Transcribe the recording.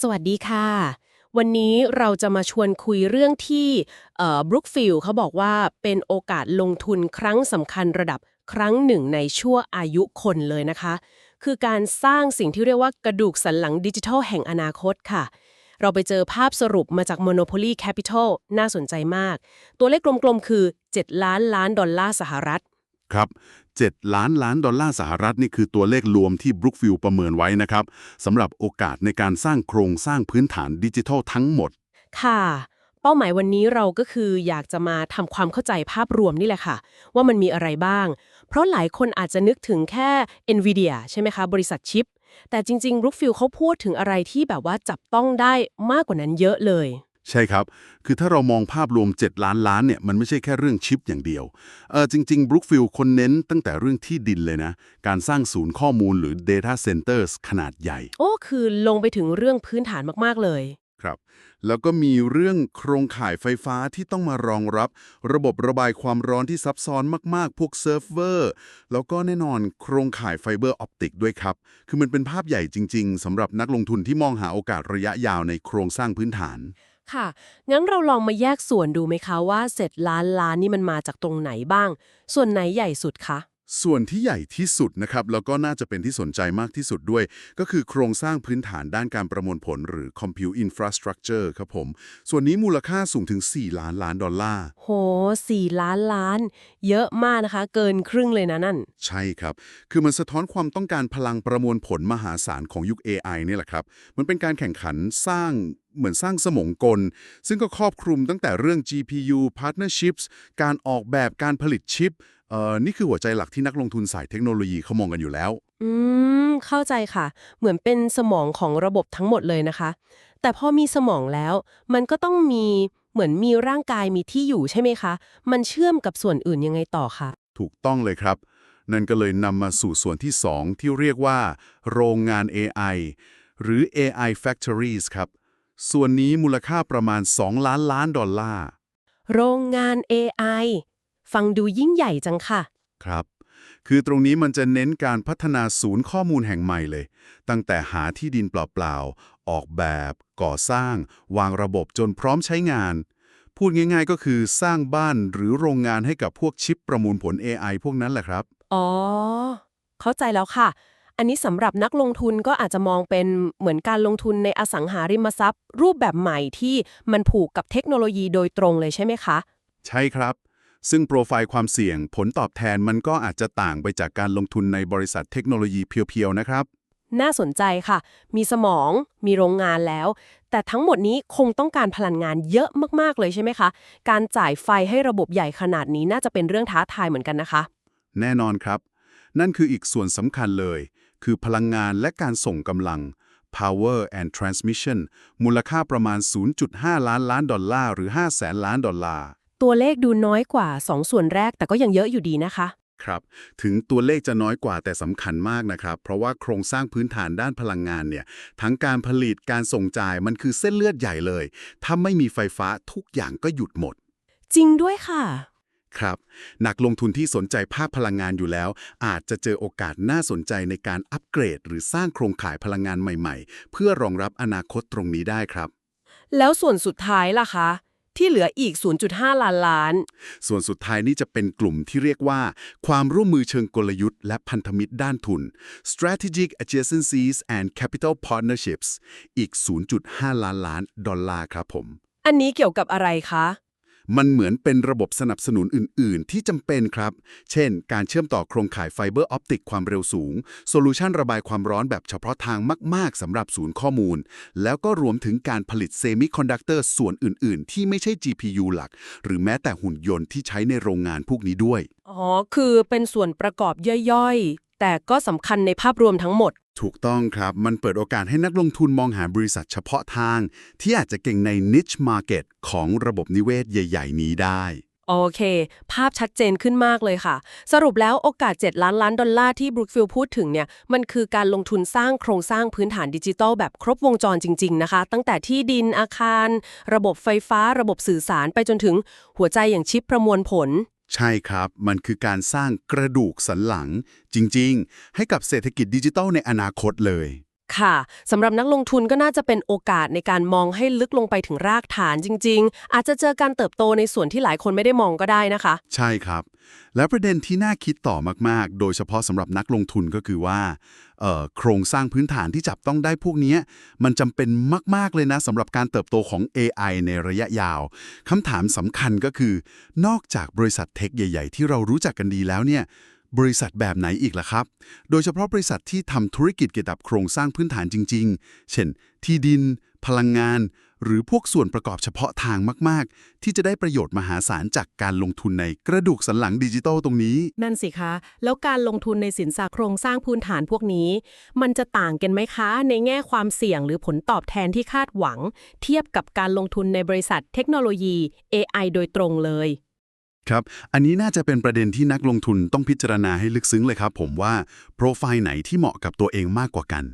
สวัสดีค่ะ วันนี้เราจะมาชวนคุยเรื่องที่บรุกฟิลเขาบอกว่าเป็นโอกาสลงทุนครั้งสำคัญระดับครั้งหนึ่งในชั่วอายุคนเลยนะคะ คือการสร้างสิ่งที่เรียกว่ากระดูกสันหลังดิจิทัลแห่งอนาคตค่ะ เราไปเจอภาพสรุปมาจาก Monopoly Capital น่าสนใจมาก ตัวเลขกลมๆคือ 7 ล้านล้านดอลลาร์สหรัฐ ครับ 7 ล้านล้านดอลลาร์สหรัฐนี่คือตัวเลขรวมที่ Brookfield ประเมินไว้นะครับสำหรับโอกาสในการสร้างโครงสร้างพื้นฐานดิจิทัลทั้งหมด ค่ะ เป้าหมายวันนี้เราก็คืออยากจะมาทำความเข้าใจภาพรวมนี่แหละค่ะ ว่ามันมีอะไรบ้าง เพราะหลายคนอาจจะนึกถึงแค่ NVIDIA ใช่ไหมคะ บริษัทชิป แต่จริงๆ Brookfield เขาพูดถึงอะไรที่แบบว่าจับต้องได้มากกว่านั้นเยอะเลย ใช่ครับ คือถ้าเรามองภาพรวม 7 ล้านล้านเนี่ย มันไม่ใช่แค่เรื่องชิปอย่างเดียว เออจริง ๆ Brookfield คนเน้นตั้งแต่เรื่องที่ดินเลยนะ การสร้างศูนย์ข้อมูลหรือ Data Centers ขนาดใหญ่ โอ้ คือลงไปถึงเรื่องพื้นฐานมาก ๆ เลย ครับ แล้วก็มีเรื่องโครงข่ายไฟฟ้าที่ต้องมารองรับ ระบบระบายความร้อนที่ซับซ้อนมาก ๆ พวกเซิร์ฟเวอร์ แล้วก็แน่นอนโครงข่ายไฟเบอร์ออปติกด้วยครับ คือมันเป็นภาพใหญ่จริง ๆสำหรับนักลงทุนที่มองหาโอกาสระยะยาวในโครงสร้างพื้นฐาน ค่ะ งั้นเราลองมาแยกส่วนดูไหมคะว่าเสร็จล้านล้านนี่มันมาจากตรงไหนบ้าง ส่วนไหนใหญ่สุดคะ ส่วนที่ใหญ่ที่สุดนะครับแล้วก็น่าจะเป็นที่สนใจมากที่สุดด้วย ก็คือโครงสร้างพื้นฐานด้านการประมวลผลหรือ Compute Infrastructure ครับผม ส่วนนี้มูลค่าสูงถึง 4 ล้านล้านดอลลาร์ โหสี่ล้านล้าน เยอะมากนะคะ เกินครึ่งเลยนะนั่น ใช่ครับ คือมันสะท้อนความต้องการพลังประมวลผลมหาศาลของยุค AI นี่แหละครับ มันเป็นการแข่งขันสร้างเหมือนสร้างสมองกล ซึ่งก็ครอบคลุมตั้งแต่เรื่อง GPU partnerships การออกแบบการผลิตชิป เอ่อนี่คือหัวใจหลักที่นักลงทุนสายเทคโนโลยีเขามองกันอยู่แล้ว อืม เข้าใจค่ะ เหมือนเป็นสมองของระบบทั้งหมดเลยนะคะ แต่พอมีสมองแล้ว มันก็ต้องมีเหมือนมีร่างกายมีที่อยู่ใช่ไหมคะ มันเชื่อมกับส่วนอื่นยังไงต่อคะถูกต้องเลยครับ นั่นก็เลยนำมาสู่ส่วนที่ 2 ที่เรียกว่า โรงงาน AI หรือ AI Factories ครับ ส่วนนี้มูลค่าประมาณ 2 ล้านล้านดอลลาร์ โรงงาน AI ฟังดูยิ่งใหญ่จังค่ะ ครับ คือตรงนี้มันจะเน้นการพัฒนาศูนย์ข้อมูลแห่งใหม่เลย ตั้งแต่หาที่ดินเปล่าๆ ออกแบบ ก่อสร้าง วางระบบจนพร้อมใช้งาน พูดง่ายๆก็คือสร้างบ้านหรือโรงงานให้กับพวกชิปประมวลผล AI พวกนั้นแหละครับ อ๋อ เข้าใจแล้วค่ะ อันนี้สำหรับนักลงทุนก็อาจจะมองเป็นเหมือนการลงทุนในอสังหาริมทรัพย์ รูปแบบใหม่ที่มันผูกกับเทคโนโลยีโดยตรงเลยใช่ไหมคะ ใช่ครับ ซึ่งโปรไฟล์ความเสี่ยง ผลตอบแทนมันก็อาจจะต่างไปจากการลงทุนในบริษัทเทคโนโลยีเพียวๆนะครับ น่าสนใจค่ะ มีสมอง มีโรงงานแล้ว แต่ทั้งหมดนี้คงต้องการพลังงานเยอะมากๆเลยใช่ไหมคะ การจ่ายไฟให้ระบบใหญ่ขนาดนี้น่าจะเป็นเรื่องท้าทายเหมือนกันนะคะ แน่นอนครับ นั่นคืออีกส่วนสำคัญเลย คือพลังงานและการส่งกำลัง power and transmission มูลค่าประมาณ 0.5 ล้านล้านดอลลาร์ หรือ 5 แสนล้านดอลลาร์ ตัวเลขดูน้อยกว่า 2 ส่วนแรกแต่ก็ยังเยอะอยู่ดีนะคะ ครับ ถึงตัวเลขจะน้อยกว่าแต่สำคัญมากนะครับ เพราะว่าโครงสร้างพื้นฐานด้านพลังงานเนี่ย ทั้งการผลิตการส่งจ่ายมันคือเส้นเลือดใหญ่เลย ถ้าไม่มีไฟฟ้าทุกอย่างก็หยุดหมด จริงด้วยค่ะ ครับ นักลงทุนที่สนใจภาคพลังงานอยู่แล้ว อาจจะเจอโอกาสน่าสนใจในการอัปเกรด หรือสร้างโครงข่ายพลังงานใหม่ ๆ เพื่อรองรับอนาคตตรงนี้ได้ครับ แล้วส่วนสุดท้ายล่ะคะ ที่เหลืออีก 0.5 ล้านล้าน ส่วนสุดท้ายนี่จะเป็นกลุ่มที่เรียกว่า ความร่วมมือเชิงกลยุทธ์และพันธมิตรด้านทุน strategic adjacencies and capital partnerships อีก 0.5 ล้านล้านดอลลาร์ครับผม อันนี้เกี่ยวกับอะไรคะ มันเหมือนเป็นระบบสนับสนุนอื่น ๆ ที่จำเป็นครับ เช่น การเชื่อมต่อโครงข่ายไฟเบอร์ออปติกความเร็วสูง โซลูชันระบายความร้อนแบบเฉพาะทางมาก ๆสำหรับศูนย์ข้อมูล แล้วก็รวมถึงการผลิตเซมิคอนดักเตอร์ส่วนอื่น ๆ ที่ไม่ใช่ GPU หลัก หรือแม้แต่หุ่นยนต์ที่ใช้ในโรงงานพวกนี้ด้วย อ๋อ คือเป็นส่วนประกอบย่อยๆ แต่ก็สำคัญในภาพรวมทั้งหมด ถูกต้องครับ มันเปิดโอกาสให้นักลงทุนมองหาบริษัทเฉพาะทาง ที่อาจจะเก่งใน niche market ของระบบนิเวศใหญ่ ๆ นี้ได้ โอเค ภาพชัดเจนขึ้นมากเลยค่ะ สรุปแล้วโอกาส 7 ล้านล้านดอลลาร์ที่ Brookfield พูดถึงเนี่ย มันคือการลงทุนสร้างโครงสร้างพื้นฐานดิจิทัลแบบครบวงจรจริง ๆ นะคะ ตั้งแต่ที่ดินอาคาร ระบบไฟฟ้า ระบบสื่อสารไปจนถึงหัวใจอย่างชิปประมวลผล ใช่ครับ มันคือการสร้างกระดูกสันหลังจริง ๆ ให้กับเศรษฐกิจดิจิทัลในอนาคตเลย ค่ะสำหรับนักลงทุนก็น่าจะเป็นโอกาสในการมองให้ลึกลงไปถึงรากฐานจริง ๆ อาจจะเจอการเติบโตในส่วนที่หลายคนไม่ได้มองก็ได้นะคะ ใช่ครับ และประเด็นที่น่าคิดต่อมากๆ โดยเฉพาะสำหรับนักลงทุนก็คือว่าโครงสร้างพื้นฐานที่จับต้องได้พวกนี้ มันจำเป็นมาก ๆ เลยนะสำหรับการเติบโตของ AI ในระยะยาวคำถามสำคัญก็คือ นอกจากบริษัทเทคใหญ่ ๆ ที่เรารู้จักกันดีแล้วเนี่ย บริษัทแบบไหนอีกล่ะครับ โดยเฉพาะบริษัทที่ทำธุรกิจเกี่ยวกับโครงสร้างพื้นฐานจริง ๆ เช่น ที่ดิน พลังงาน หรือพวกส่วนประกอบเฉพาะทางมาก ๆ ที่จะได้ประโยชน์มหาศาลจากการลงทุนในกระดูกสันหลังดิจิทัลตรงนี้ นั่นสิคะ แล้วการลงทุนในสินทรัพย์โครงสร้างพื้นฐานพวกนี้ มันจะต่างกันไหมคะ ในแง่ความเสี่ยงหรือผลตอบแทนที่คาดหวัง เทียบกับการลงทุนในบริษัทเทคโนโลยี AI โดยตรงเลย ครับ อันนี้น่าจะเป็นประเด็นที่นักลงทุนต้องพิจารณาให้ลึกซึ้งเลยครับ ผมว่าโปรไฟล์ไหนที่เหมาะกับตัวเองมากกว่ากัน